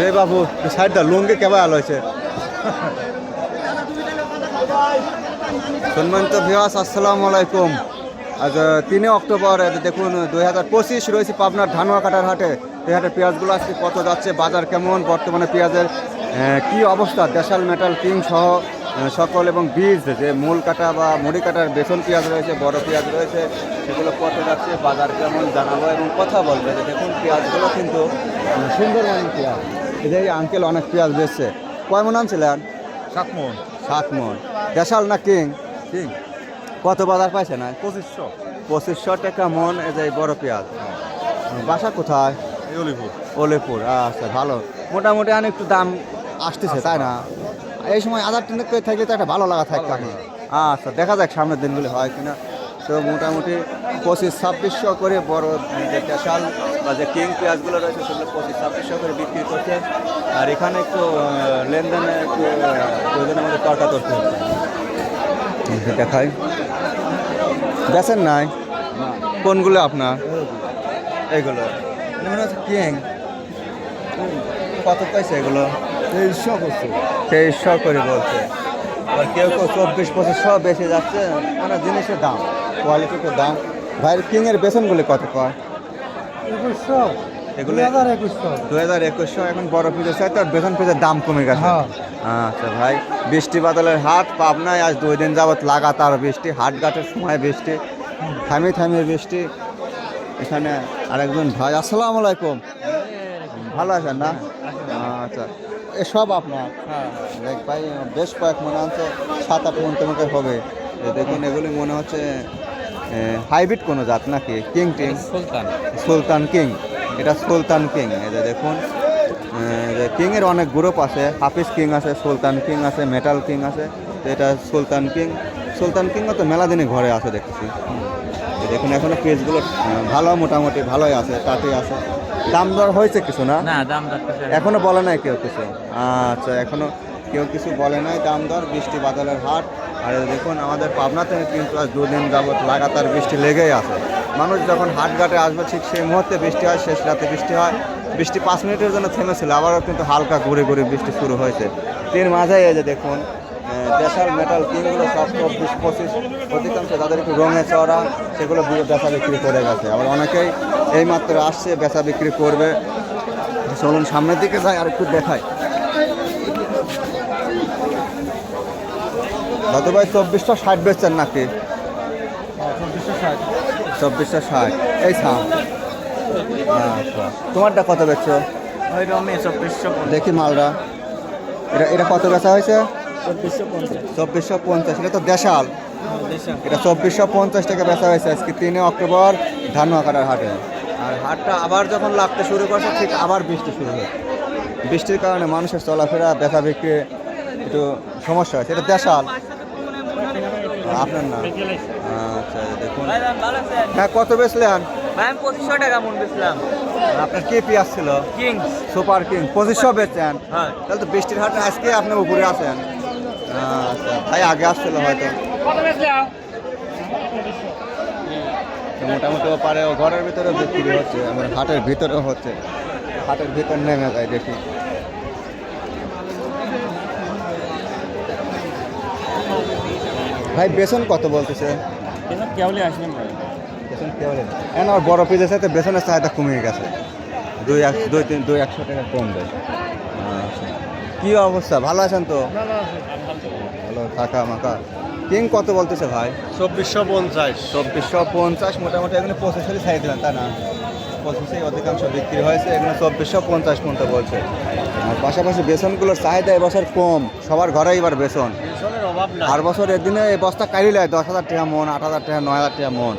রে বাবু, সাইডটা লুঙ্গি কেবা আলো হয়েছে? সম্মানিত ভিওয়াস আসসালামু আলাইকুম। আজ তিনে অক্টোবর দেখুন, দুই হাজার পঁচিশ রয়েছে পাবনার ধানুয়া কাটার হাটে। এই হাটে পেঁয়াজগুলো আজকে কত যাচ্ছে, বাজার কেমন, বর্তমানে পেঁয়াজের কি অবস্থা, দেশাল, মেটাল, কিং সহ সকল এবং বীজ, যে মূল কাটা বা মুড়ি কাটার বেসন পেঁয়াজ রয়েছে, বড় পেঁয়াজ রয়েছে, সেগুলো কত যাচ্ছে, বাজার কেমন জানাব এবং কথা বলবে। যে দেখুন, পেঁয়াজগুলো কিন্তু সুন্দর পেঁয়াজ। যে আঙ্কেল অনেক পেঁয়াজ বেচছে। কয় মন আনছিলেন সাত মন। সাত মন। দেশাল না কিং? ঠিক কত বাজার পাইছে না? পঁচিশশো। পঁচিশশো টাকা মন এই যে বড় পেঁয়াজ। বাসা কোথায়? এই অলিপুর। আচ্ছা ভালো। মোটামুটি অনেক একটু দাম আসতেছে তাই না? এই সময় আধার করে থাকলে তো একটা ভালো লাগা থাকবে আচ্ছা দেখা যাক সামনের দিনগুলি হয় কিনা। তো মোটামুটি পঁচিশ ছাব্বিশশো করে বড় যে ক্যাশাল বা যে কিং পেঁয়াজগুলো রয়েছে সেগুলো পঁচিশ ছাব্বিশশো করে বিক্রি করছে। আর এখানে একটু লেনদেনে একটু আহ, দুজনের মধ্যে তর্কাতর্কি হচ্ছে এই যে দেখাই। বেছেন নাই? কোনগুলো আপনার? এইগুলো মানে মনে হচ্ছে কিং কত পাইছে এগুলো? তেইশশো করছে। তেইশশো করে বলছে। আবার কেউ কেউ চব্বিশ পঁচিশশো বেশি যাচ্ছে মানে জিনিসের দাম। কোয়ালিটির দাম। ভাইয়ের কিংয়ের বেতনগুলি কত কয়? একুশশো। এগুলো দু হাজার একুশশো। এখন বড় চাই বেতন পিজের দাম কমে গেছে। হ্যাঁ। আচ্ছা ভাই বৃষ্টি বাদলের হাট পাবনায় আজ দুই দিন যাবত লাগাতার বৃষ্টি সময় বৃষ্টি থামিয়ে থামিয়ে বৃষ্টি। এখানে আরেকজন ভাই আসসালামু আলাইকুম। ভালো আছেন না? আচ্ছা এসব আপনার? দেখ ভাই বেশ কয়েক মনে হচ্ছে সাত আট মন তোমাকে হবে। দেখুন এগুলি মনে হচ্ছে হাইব্রিড কোনো জাত নাকি? কিং টিং? সুলতান। সুলতান কিং। এটা সুলতান কিং। এই যে দেখুন যে কিংয়ের অনেক গ্রুপ আছে। হাফিজ কিং আছে সুলতান কিং আছে মেটাল কিং আছে। তো এটা সুলতান কিং। সুলতান কিংও তো মেলা দিনে ঘরে আছে দেখছি দেখুন এখনও পেজগুলো ভালো মোটামুটি ভালোই আছে তাতেই আছে। দাম দর হয়েছে কিছু না? দাম এখনও বলে নাই কেউ কিছু। আচ্ছা এখনও কেউ কিছু বলে নাই। দাম দর বৃষ্টি বাদলের হাট। আর দেখুন, আমাদের পাবনাতে কিন্তু আজ দুদিন যাবত লাগাতার বৃষ্টি লেগেই আছে। মানুষ যখন হাট ঘাটে আসবে, ঠিক সেই মুহূর্তে বৃষ্টি হয়, শেষ রাতে বৃষ্টি হয়। বৃষ্টি পাঁচ মিনিটের জন্য থেমেছিল, আবারও কিন্তু হালকা ঘুরে ঘুরে বৃষ্টি শুরু হয়েছে। তিন মাঝে এই যে দেখুন দেশাল, মেটাল কিনগুলো সব চব্বিশ পঁচিশ অধিকাংশ তাদের একটু রঙে চড়া সেগুলো বেচা বিক্রি করে গেছে। আবার অনেকেই এইমাত্র আসছে, বেচা বিক্রি করবে। চলুন সামনের দিকে যাই, আর একটু দেখাই। দাদু ভাই চব্বিশশো ষাট বেচছেন নাকি? চব্বিশশো ষাট। এই থাম আচ্ছা। তোমারটা কত বেচছো? দেখি মালরা এটা এটা কত বেচা হয়েছে? চব্বিশশো পঞ্চাশ। এটা তো দেশাল। এটা চব্বিশশো পঞ্চাশ টাকা বেচা হয়েছে আজকে তিনে অক্টোবর ধানুয়া কাটার হাটে। আর হাটটা আবার যখন লাগতে শুরু করছে ঠিক আবার বৃষ্টি শুরু হয় বৃষ্টির কারণে মানুষের চলাফেরা বেচা বিক্রি একটু সমস্যা হয়েছে। এটা দেশাল। আপনার না আচ্ছা দেখুন। হ্যাঁ কত বেচলেন? ভাই আমি পঁচিশশো টাকা মন বেচলাম। আপনার কি পেঁয়াজ ছিল কিংস। সুপার কিং পঁচিশশো বেচছেন হ্যাঁ। তাহলে তো বৃষ্টির হাটে আজকে আপনি উপরে আছেন। আচ্ছা ভাই আগে আসছিল হয়তো। মোটামুটি পারে ঘরের ভিতরে বিক্রি হচ্ছে আমার হাটের ভিতরেও হচ্ছে। হাটের ভিতর নেমে যায় দেখি। ভাই বেসন কত বলতেছে? বেসন এখন আমার বড় পিজের সাথে বেসনের চাহিদা কমে গেছে। দুই এক দুই তিন দুই একশো টাকা কম দেয় কী অবস্থা? ভালো আছেন তো? ভালো থাকা মাকা। কিং কত বলতেছে ভাই? চব্বিশশো পঞ্চাশ। চব্বিশশো পঞ্চাশ মোটামুটি এখানে পঁচিশেরই ছাই দিলেন তা না? পঁচিশেই অধিকাংশ বিক্রি হয়েছে এখানে চব্বিশশো পঞ্চাশ পর্যন্ত বলছে। আর পাশাপাশি বেসনগুলোর চাহিদা এবছর কম সবার ঘরে এবার বেসন। আর বছর এদিনে এই বস্তা কাড়িলে দশ হাজার টাকা মন আট হাজার টাকা নয় হাজার টাকা মন।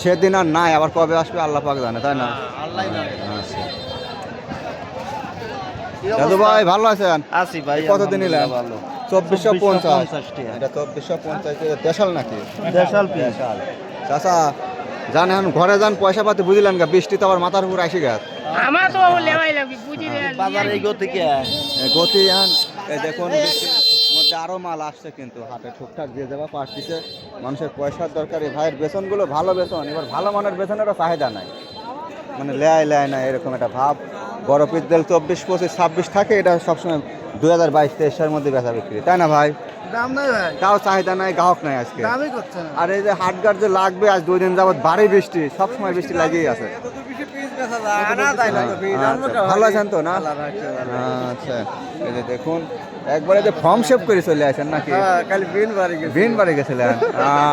সেদিন আর নাই আবার কবে আসবে আল্লাহ পাক জানে তাই না? আচ্ছা। দাদু ভাই ভালো আছেন? আসি ভাই কত দিন নিলেন? ভালো। চব্বিশশো পঞ্চাশ। এটা চব্বিশশো পঞ্চাশ দেশাল নাকি? দেশাল দেশাল। যান এখন ঘরে যান পয়সা পাতি বুঝলেন গা বৃষ্টি তো আবার মাথার উপর আসি গেছে আমার তো লাগবে বুঝি বাজার এই গো থেকে এ গতি এখন দেখুন বৃষ্টির মধ্যে আরও মাল আসছে কিন্তু হাতে ঠিকঠাক দিয়ে দেওয়া পারতেছে মানুষের পয়সার দরকার এই ভাইয়ের বেতনগুলো ভালো বেতন এবার ভালো মানের বেতনেরও চাহিদা নাই। মানে লেয় লেয় না এরকম একটা ভাব। বড় পিস দিল চব্বিশ পঁচিশ ছাব্বিশ থাকে এটা সবসময় দুই হাজার বাইশ তেইশের মধ্যে বেচা বিক্রি। তাই না ভাই? দাম নাই ভাই। তাও চাহিদা নাই গ্রাহক নাই আজকে। দামই করছে না। আর এই যে হাটগার যে লাগবে আজ দুই দিন যাবত ভারী বৃষ্টি সব সময় বৃষ্টি লাগিয়েই আছে। আচ্ছা, ভালো আছেন তো না? আচ্ছা এই যে দেখুন একবারে যে ফর্ম শেপ করে চলে আসেন নাকি? কালি বিন বাড়ি গেছে। ভিন বাড়ি গেছিলেন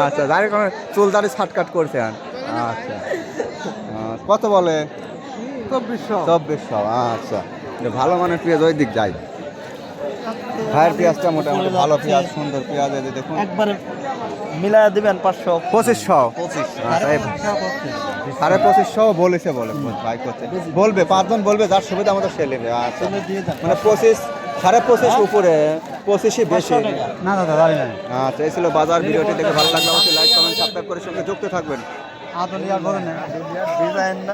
আচ্ছা দাঁড়িয়ে কোনো চুল দাড়ি ছাটকাট করছেন আচ্ছা। কত বলে? চব্বিশশো। চব্বিশশো আচ্ছা। ভালো মানের পেঁয়াজ ওই দিক যাই। ভাইয়ের পেঁয়াজটা মোটামুটি ভালো পেঁয়াজ সুন্দর পেঁয়াজ এই দেখুন। একবারে মিলায় দিবেন পাঁচশো। পঁচিশশো? পঁচিশ আচ্ছা, সাড়ে পঁচিশশো। বলেছে বলে ভাই করছে। বলবে পাঁচজন বলবে যার সুবিধা মতো সে নেবে। আচ্ছা। মানে পঁচিশ সাড়ে পঁচিশ উপরে পঁচিশে বেশি। না দাদা দাঁড়িয়ে নাই আচ্ছা এই ছিল বাজার ভিডিওটি। দেখে ভালো লাগলে অবশ্যই লাইক কমেন্ট সাবস্ক্রাইব করে সঙ্গে যুক্ত থাকবেন। আদলিয়া ডিজাইন না।